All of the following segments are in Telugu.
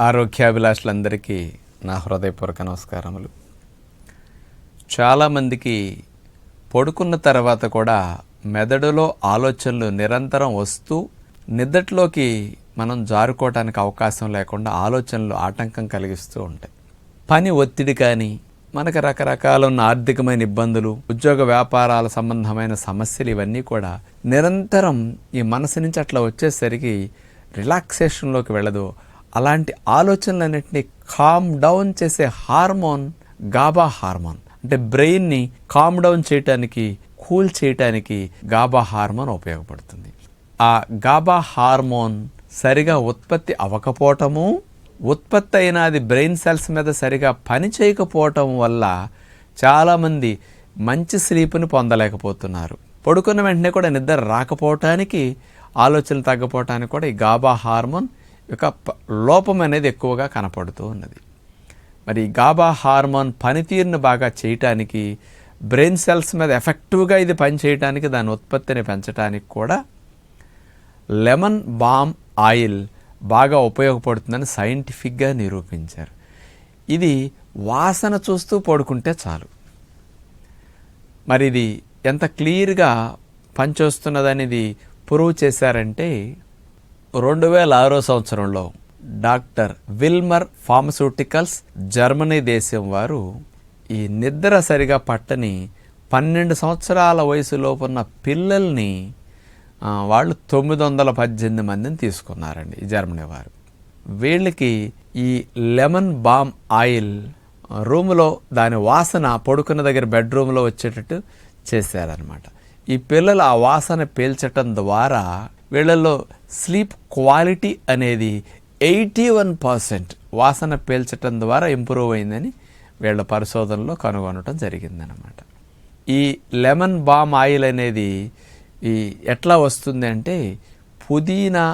ఆరోగ్యాభిలాషులందరికీ నా హృదయపూర్వక నమస్కారములు. చాలామందికి పడుకున్న తర్వాత కూడా మెదడులో ఆలోచనలు నిరంతరం వస్తూ నిద్దట్లోకి మనం జారుకోవటానికి అవకాశం లేకుండా ఆలోచనలు ఆటంకం కలిగిస్తూ ఉంటాయి. పని ఒత్తిడి కానీ మనకు రకరకాల ఉన్న ఆర్థికమైన ఇబ్బందులు ఉద్యోగ వ్యాపారాల సంబంధమైన సమస్యలు ఇవన్నీ కూడా నిరంతరం ఈ మనసు నుంచి అట్లా వచ్చేసరికి రిలాక్సేషన్లోకి వెళ్ళదు. అలాంటి ఆలోచనలన్నింటినీ కామ్ డౌన్ చేసే హార్మోన్ గాబా హార్మోన్. అంటే బ్రెయిన్ని కామ్ డౌన్ చేయటానికి కూల్ చేయటానికి గాబా హార్మోన్ ఉపయోగపడుతుంది. ఆ గాబా హార్మోన్ సరిగా ఉత్పత్తి అవ్వకపోవటము ఉత్పత్తి అయిన అది బ్రెయిన్ సెల్స్ మీద సరిగా పని చేయకపోవటం వల్ల చాలామంది మంచి స్లీప్ని పొందలేకపోతున్నారు. పడుకున్న వెంటనే కూడా నిద్ర రాకపోవటానికి ఆలోచనలు తగ్గపోవటానికి కూడా ఈ గాబా హార్మోన్ యొక్క ప- లోపం అనేది ఎక్కువగా కనపడుతూ ఉన్నది. మరి గాబా హార్మోన్ పనితీరును బాగా చేయటానికి బ్రెయిన్ సెల్స్ మీద ఎఫెక్టివ్గా ఇది పనిచేయటానికి దాని ఉత్పత్తిని పెంచడానికి కూడా లెమన్ బామ్ ఆయిల్ బాగా ఉపయోగపడుతుందని సైంటిఫిక్గా నిరూపించారు. ఇది వాసన చూస్తూ పడుకుంటే చాలు. మరి ఇది ఎంత క్లియర్గా పనిచేస్తున్నదనేది ప్రూవ్ చేశారంటే రెండు వేల ఆరో సంవత్సరంలో డాక్టర్ విల్మర్ ఫార్మస్యూటికల్స్ జర్మనీ దేశం వారు ఈ నిద్ర సరిగా పట్టని పన్నెండు సంవత్సరాల వయసులోపు ఉన్న పిల్లల్ని వాళ్ళు తొమ్మిది వందల పద్దెనిమిది మందిని తీసుకున్నారండి ఈ జర్మనీ వారు. వీళ్ళకి ఈ లెమన్ బామ్ ఆయిల్ రూమ్లో దాని వాసన పడుకున్న దగ్గర బెడ్రూమ్లో వచ్చేటట్టు చేశారనమాట ఈ పిల్లలు ఆ వాసన పీల్చటం ద్వారా వీళ్ళల్లో స్లీప్ క్వాలిటీ అనేది ఎయిటీ వన్ పర్సెంట్ వాసన పేల్చటం ద్వారా ఇంప్రూవ్ అయిందని వీళ్ళ పరిశోధనలో కనుగొనటం జరిగిందనమాట ఈ లెమన్ బామ్ ఆయిల్ అనేది ఈ ఎట్లా వస్తుంది అంటే పుదీనా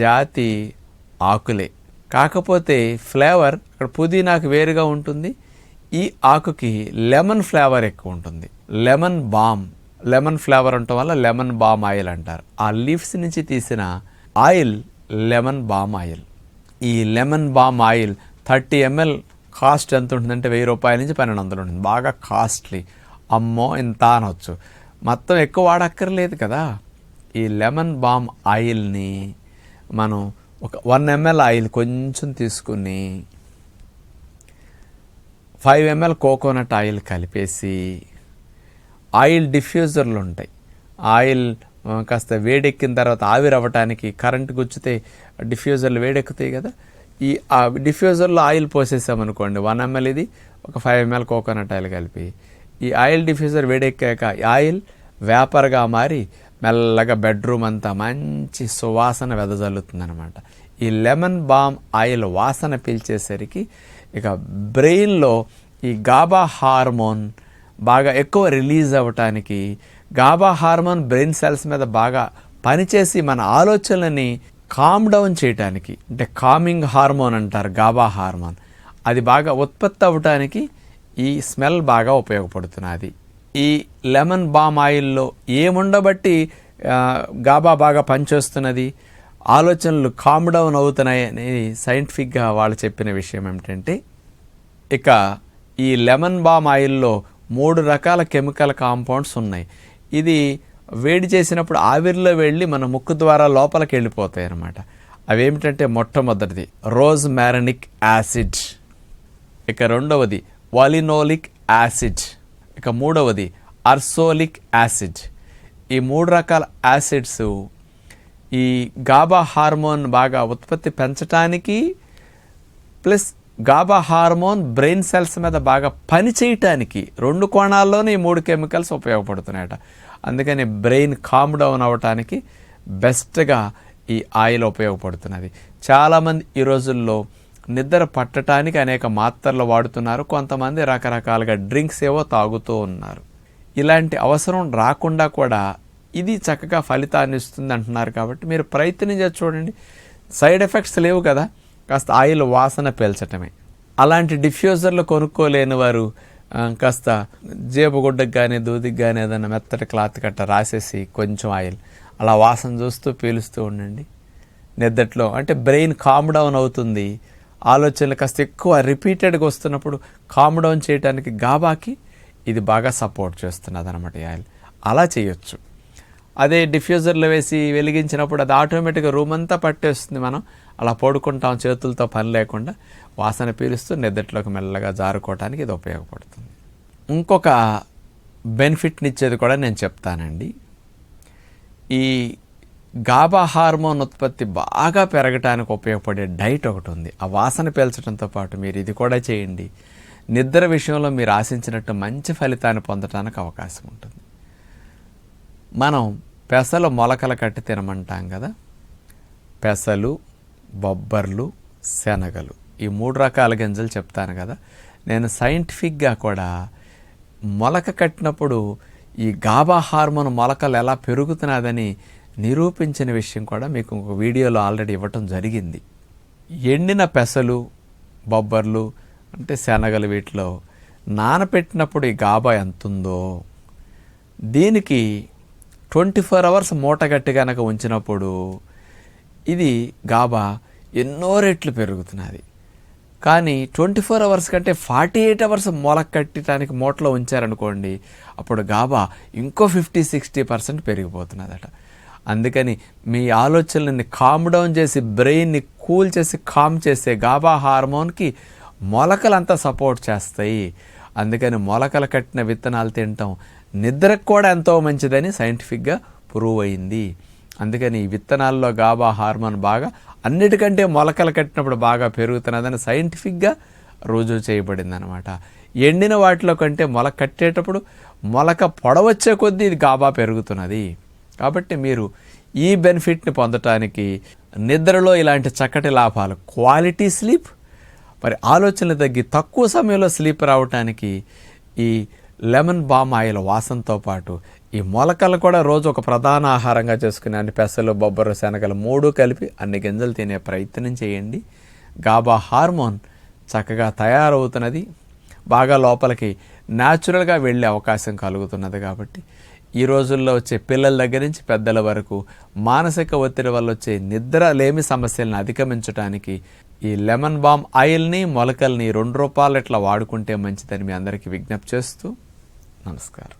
జాతి ఆకులే. కాకపోతే ఫ్లేవర్ ఇక్కడ పుదీనాకు వేరుగా ఉంటుంది. ఈ ఆకుకి లెమన్ ఫ్లేవర్ ఎక్కువ ఉంటుంది. లెమన్ బామ్ లెమన్ ఫ్లేవర్ ఉండటం వల్ల లెమన్ బామ్ ఆయిల్ అంటారు. ఆ లీవ్స్ నుంచి తీసిన ఆయిల్ లెమన్ బామ్ ఆయిల్. ఈ lemon balm oil thirty ML cost ఎంత ఉంటుందంటే వెయ్యి రూపాయల నుంచి పన్నెండు వందలు ఉంటుంది. బాగా కాస్ట్లీ. అమ్మో ఇంత అనొచ్చు. మొత్తం ఎక్కువ వాడక్కర్లేదు కదా. ఈ లెమన్ బామ్ ఆయిల్ని మనం ఒక వన్ ఎంఎల్ ఆయిల్ కొంచెం తీసుకుని ఫైవ్ ఎంఎల్ కోకోనట్ ఆయిల్ కలిపేసి ఆయిల్ డిఫ్యూజర్లు ఉంటాయి. ఆయిల్ కాస్త వేడెక్కిన తర్వాత ఆవిరి అవ్వటానికి కరెంట్ గుచ్చితే డిఫ్యూజర్లు వేడెక్కుతాయి కదా. ఈ ఆ డిఫ్యూజర్లో ఆయిల్ పోసేసామనుకోండి వన్ ఎంఎల్ ఇది ఒక five M L coconut oil కలిపి. ఈ ఆయిల్ డిఫ్యూజర్ వేడెక్కాక ఆయిల్ వేపర్గా మారి మెల్లగా బెడ్రూమ్ అంతా మంచి సువాసన వెదజల్లుతుందనమాట ఈ లెమన్ బామ్ ఆయిల్ వాసన పీల్చేసరికి ఇక బ్రెయిన్లో ఈ గాబా హార్మోన్ బాగా ఎక్కువ రిలీజ్ అవ్వటానికి గాబా హార్మోన్ బ్రెయిన్ సెల్స్ మీద బాగా పనిచేసి మన ఆలోచనలని కామ్ డౌన్ చేయటానికి అంటే కామింగ్ హార్మోన్ అంటారు గాబా హార్మోన్. అది బాగా ఉత్పత్తి అవ్వటానికి ఈ స్మెల్ బాగా ఉపయోగపడుతున్నది. ఈ లెమన్ బామ్ ఆయిల్లో ఏముండబట్టి గాబా బాగా పనిచేస్తున్నది? ఆలోచనలు కామ్ డౌన్ అవుతున్నాయి అనేది సైంటిఫిక్గా వాళ్ళు చెప్పిన విషయం ఏమిటంటే ఇక ఈ లెమన్ బామ్ ఆయిల్లో మూడు రకాల కెమికల్ కాంపౌండ్స్ ఉన్నాయి. ఇది వేడి చేసినప్పుడు ఆవిరిలో వెళ్ళి మన ముక్కు ద్వారా లోపలికి వెళ్ళిపోతాయి అన్నమాట. అవేమిటంటే మొట్టమొదటిది రోజ్ మ్యారనిక్ యాసిడ్. ఇక రెండవది వాలినోలిక్ యాసిడ్. ఇక మూడవది అర్సోలిక్ యాసిడ్. ఈ మూడు రకాల యాసిడ్స్ ఈ గాబా హార్మోన్ బాగా ఉత్పత్తి పెంచటానికి plus GABA hormone brain cells మీద బాగా పని చేయటానికి రెండు కోణాల్లోనే ఈ మూడు కెమికల్స్ ఉపయోగపడుతున్నాయట. అందుకని బ్రెయిన్ కామ్ డౌన్ అవ్వటానికి బెస్ట్గా ఈ ఆయిల్ ఉపయోగపడుతున్నది. చాలామంది ఈ రోజుల్లో నిద్ర పట్టడానికి అనేక మాత్రలు వాడుతున్నారు. కొంతమంది రకరకాలుగా డ్రింక్స్ ఏవో తాగుతూ ఉన్నారు. ఇలాంటి అవసరం రాకుండా కూడా ఇది చక్కగా ఫలితాన్ని ఇస్తుంది అంటున్నారు కాబట్టి మీరు ప్రయత్నించే చూడండి. సైడ్ ఎఫెక్ట్స్ లేవు కదా. కాస్త ఆయిల్ వాసన పీల్చటమే. అలాంటి డిఫ్యూజర్లు కొనుక్కోలేని వారు కాస్త జేబుగుడ్డకు కానీ దూదికి కానీ ఏదైనా మెత్తటి క్లాత్ కట్ట రాసేసి కొంచెం ఆయిల్ అలా వాసన చూస్తూ పీలుస్తూ ఉండండి. నిద్దట్లో అంటే బ్రెయిన్ కామ్ డౌన్ అవుతుంది. ఆలోచనలు కాస్త ఎక్కువ రిపీటెడ్గా వస్తున్నప్పుడు కామ్ డౌన్ చేయడానికి గాబాకి ఇది బాగా సపోర్ట్ చేస్తున్నది అనమాట ఈ ఆయిల్. అలా చేయొచ్చు. అదే డిఫ్యూజర్లో వేసి వెలిగించినప్పుడు అది ఆటోమేటిక్గా రూమ్ అంతా పట్టేస్తుంది మనం. అలా పడుకుంటాం చేతులతో పని లేకుండా వాసన పీలుస్తూ నిద్రలోకి మెల్లగా జారుకోవడానికి ఇది ఉపయోగపడుతుంది. ఇంకొక బెనిఫిట్ని ఇచ్చేది కూడా నేను చెప్తానండి. ఈ గాబా హార్మోన్ ఉత్పత్తి బాగా పెరగటానికి ఉపయోగపడే డైట్ ఒకటి ఉంది. ఆ వాసన పీల్చడంతో పాటు మీరు ఇది కూడా చేయండి. నిద్ర విషయంలో మీరు ఆశించినట్టు మంచి ఫలితాన్ని పొందడానికి అవకాశం ఉంటుంది. మనం పెసలు మొలకలు కట్టి తినమంటాం కదా. పెసలు బొబ్బర్లు శనగలు ఈ మూడు రకాల గింజలు చెప్తాను కదా. నేను సైంటిఫిక్గా కూడా మొలక కట్టినప్పుడు ఈ గాబా హార్మోన్ మొలకలు ఎలా పెరుగుతున్నదని నిరూపించిన విషయం కూడా మీకు ఒక వీడియోలో ఆల్రెడీ ఇవ్వటం జరిగింది. ఎండిన పెసలు బొబ్బర్లు అంటే శనగలు వీటిలో నానపెట్టినప్పుడు ఈ గాబా ఎంత ఉందో దీనికి ట్వంటీ ఫోర్ అవర్స్ మూటగట్టి కనుక ఉంచినప్పుడు ఇది గాబా ఎన్నో రెట్లు పెరుగుతున్నది. కానీ ట్వంటీ ఫోర్ అవర్స్ కంటే ఫార్టీ ఎయిట్ అవర్స్ మొలక కట్టడానికి మూటలో ఉంచారనుకోండి అప్పుడు గాబా ఇంకో ఫిఫ్టీ సిక్స్టీ పర్సెంట్ పెరిగిపోతున్నదట. అందుకని మీ ఆలోచనలని కామ్ డౌన్ చేసి బ్రెయిన్ని కూల్ చేసి కామ్ చేసే గాబా హార్మోన్కి మొలకలంతా సపోర్ట్ చేస్తాయి. అందుకని మొలకలు కట్టిన విత్తనాలు తినటం నిద్రకు కూడా ఎంతో మంచిదని సైంటిఫిక్గా ప్రూవ్ అయింది అందుకని ఈ విత్తనాల్లో గాబా హార్మోన్ బాగా అన్నిటికంటే మొలకలు కట్టినప్పుడు బాగా పెరుగుతున్నదని సైంటిఫిక్గా రుజువు చేయబడింది అనమాట ఎండిన వాటిలో కంటే మొలక కట్టేటప్పుడు మొలక పొడవచ్చే కొద్దీ ఇది గాబా పెరుగుతున్నది. కాబట్టి మీరు ఈ బెనిఫిట్ని పొందటానికి నిద్రలో ఇలాంటి చక్కటి లాభాలు క్వాలిటీ స్లీప్ మరి ఆలోచనలు తగ్గి తక్కువ సమయంలో స్లీప్ రావటానికి ఈ లెమన్ బామ్ ఆయిల్ వాసనతో పాటు ఈ మొలకలు కూడా రోజు ఒక ప్రధాన ఆహారంగా చేసుకుని అన్ని పెసలు బొబ్బరు శనగలు మూడు కలిపి అన్ని గింజలు తినే ప్రయత్నం చేయండి. గాబా హార్మోన్ చక్కగా తయారవుతున్నది. బాగా లోపలికి న్యాచురల్గా వెళ్ళే అవకాశం కలుగుతున్నది కాబట్టి ఈ రోజుల్లో వచ్చే పిల్లల దగ్గర నుంచి పెద్దల వరకు మానసిక ఒత్తిడి వల్ల వచ్చే నిద్ర లేమి సమస్యలను అధిగమించడానికి ఈ లెమన్ బామ్ ఆయిల్ని మొలకల్ని రెండు రూపాయలు ఇట్లా వాడుకుంటే మంచిదని మీ అందరికీ విజ్ఞప్తి చేస్తూ నమస్కారం